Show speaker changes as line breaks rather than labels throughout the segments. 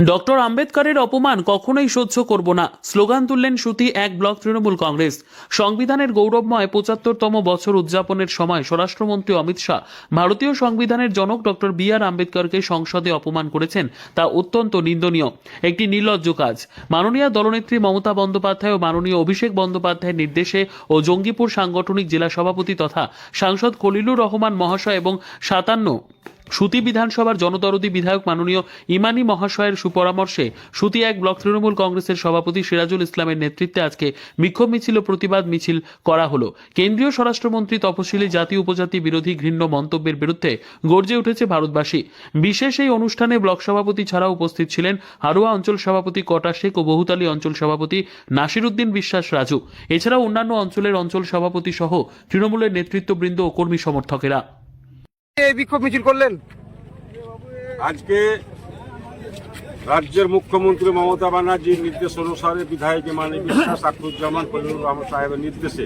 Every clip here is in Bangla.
ডক্টর আম্বেদকরের অপমান কখনোই সহ্য করব না। স্লোগান তুললেন সুতি এক ব্লক তৃণমূল কংগ্রেস। সংবিধানের গৌরবময় পঁচাত্তরতম বছর উদযাপনের সময় স্বরাষ্ট্রমন্ত্রী অমিত শাহ ভারতীয় সংবিধানের জনক ডক্টর বি আর আম্বেদকরকে সংসদে অপমান করেছেন, তা অত্যন্ত নিন্দনীয়। একটি নির্লজ্জ কাজ। মাননীয় দলনেত্রী মমতা বন্দ্যোপাধ্যায় ও মাননীয় অভিষেক বন্দ্যোপাধ্যায়ের নির্দেশে ও জঙ্গিপুর সাংগঠনিক জেলা সভাপতি তথা সাংসদ খলিলুর রহমান মহাশয় এবং সাতান্ন সুতি বিধানসভার জনদরদি বিধায়ক মাননীয় ইমানি মহাশয়ের সুপরামর্শে সুতি এক ব্লক তৃণমূল কংগ্রেসের সভাপতি সিরাজুল ইসলামের নেতৃত্বে আজকে বিক্ষোভ মিছিল ও প্রতিবাদ মিছিল করা হলো। কেন্দ্রীয় স্বরাষ্ট্রমন্ত্রী তপশিলি জাতি উপজাতি বিরোধী ঘৃণ্য মন্তব্যের বিরুদ্ধে গর্জে উঠেছে ভারতবাসী। বিশেষ এই অনুষ্ঠানে ব্লক সভাপতি ছাড়াও উপস্থিত ছিলেন হারোয়া অঞ্চল সভাপতি কটা শেখ ও বহুতালী অঞ্চল সভাপতি নাসিরুদ্দিন বিশ্বাস রাজু। এছাড়াও অন্যান্য অঞ্চলের অঞ্চল সভাপতি সহ তৃণমূলের নেতৃত্ববৃন্দ ও কর্মী সমর্থকেরা।
বিক্ষোভ মিছিল করলেন?
আজকে রাজ্যের মুখ্যমন্ত্রী মমতা ব্যানার্জির নির্দেশ অনুসারে বিধায়ক মানে বিশ্বাস, আখরুজ্জামান, ফজলুর রহমান সাহেবের নির্দেশে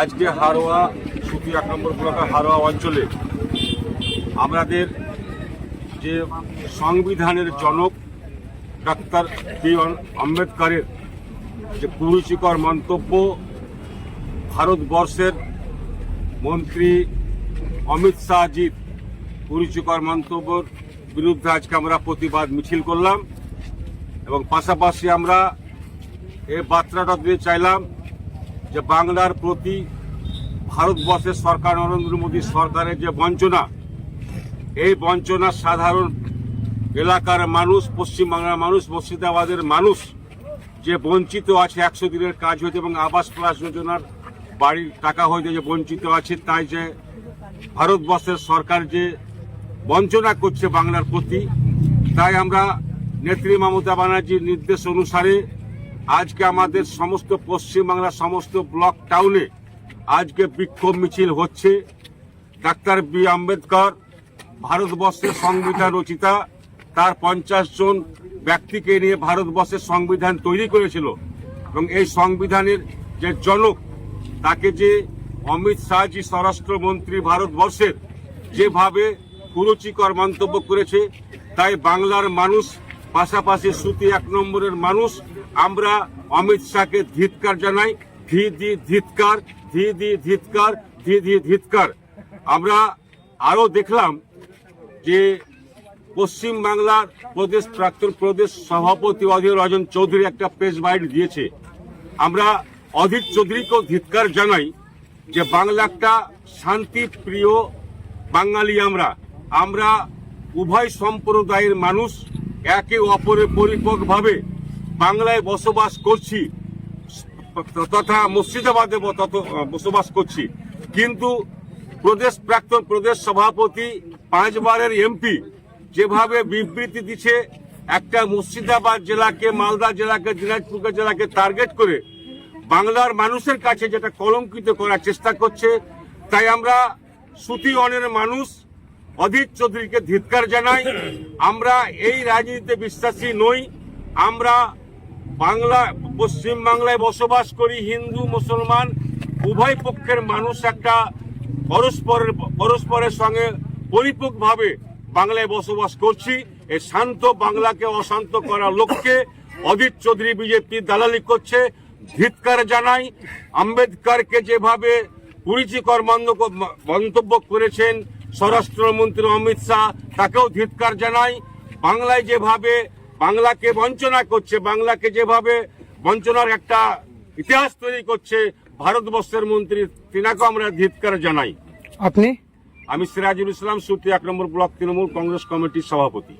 আজকে হারোয়া সুতি এক নম্বর ব্লকের হারোয়া অঞ্চলে আমাদের যে সংবিধানের জনক ডাক্তার বি আম্বেদকরের যে কুরুচিকর মন্তব্য, ভারতবর্ষের মন্ত্রী অমিত শাহজির কুরুচিকর মন্তব্যের বিরুদ্ধে আজকে আমরা প্রতিবাদ মিছিল করলাম এবং পাশাপাশি আমরা এই বার্তাটা দিয়ে চাইলাম যে বাংলার প্রতি ভারতবর্ষের সরকার নরেন্দ্র মোদী সরকারের যে বঞ্চনা, এই বঞ্চনা সাধারণ এলাকার মানুষ, পশ্চিমবাংলার মানুষ, মুর্শিদাবাদের মানুষ যে বঞ্চিত আছে একশো দিনের কাজ হইতে এবং আবাস প্লাস যোজনার বাড়ির টাকা হইতে যে বঞ্চিত আছে, তাই যে ভারতবর্ষের সরকার যে বঞ্চনা করছে বাংলার প্রতি, তাই আমরা নেত্রী মমতা ব্যানার্জির নির্দেশ অনুসারে আজকে আমাদের সমস্ত পশ্চিমবাংলার সমস্ত ব্লক টাউনে আজকে বিক্ষোভ মিছিল হচ্ছে। ডাক্তার বি আম্বেদকর, ভারতবর্ষের সংবিধান রচিতা, তার পঞ্চাশ জন ব্যক্তিকে নিয়ে ভারতবর্ষের সংবিধান তৈরি করেছিল এবং এই সংবিধানের যে জনক তাকে যে অমিত শাহজি স্বরাষ্ট্রমন্ত্রী ভারতবর্ষের যেভাবে কুরুচিকর মন্তব্য করেছে, তাই বাংলার মানুষ, পাশাপাশি শ্রুতি এক নম্বরের মানুষ, আমরা অমিত শাহকে ধিৎকার জানাই, ধি দি ধিৎকার, ধি দি ধিৎকার, ধি দি ধিৎকার। আমরা আরও দেখলাম যে পশ্চিম বাংলার প্রদেশ, প্রাক্তন প্রদেশ সভাপতি অধীর রঞ্জন চৌধুরী একটা প্রেস বাইট দিয়েছে। আমরা অধীর চৌধুরীকেও ধিৎকার জানাই যে বাংলা একটা শান্তি প্রিয় বাঙালি আমরা। আমরা উভয় সম্প্রদায়ের মানুষ একে অপরের পরিপকভাবে বাংলায় বসবাস করছি, তথা মুর্শিদাবাদে বসবাস করছি। কিন্তু প্রদেশ প্রাক্তন প্রদেশ সভাপতি, পাঁচবারের এমপি যেভাবে বিবৃতি দিচ্ছে, একটা মুর্শিদাবাদ জেলাকে, মালদা জেলাকে, দিনাজপুর জেলাকে টার্গেট করে বাংলার মানুষের কাছে যেটা কলঙ্কিত করার চেষ্টা করছে, তাই আমরা সুতি অনের মানুষ, অধীর চৌধুরীকে ধিৎকার জানাই। আমরা এই রাজনীতিতে বিশ্বাসী নই। আমরা বাংলা পশ্চিম বাংলায় বসবাস করি হিন্দু, মুসলমান, উভয় পক্ষের মানুষ একটা পরস্পরের পরস্পরের সঙ্গে পরিপকভাবে বাংলায় বসবাস করছি। এই শান্ত বাংলাকে অশান্ত করার লক্ষ্যে অজিত চৌধুরী বিজেপি দালালি করছে। ধিৎকার জানাই। আম্বেদকরকে যেভাবে কুরুচিকর মন্দ- মন্তব্য করেছেন স্বরাষ্ট্রমন্ত্রী অমিত শাহ তাকেও ধিৎকার জানাই। বাংলায় যেভাবে বাংলাকে বঞ্চনা করছে বাংলাকে যেভাবে বঞ্চনার একটা ইতিহাস তৈরি করছে ভারতবর্ষের মন্ত্রী তিনাকেও আমরা ধিৎকার জানাই।
আপনি?
আমি সিরাজুল ইসলাম সুতি এক নম্বর ব্লক তৃণমূল কংগ্রেস কমিটির সভাপতি।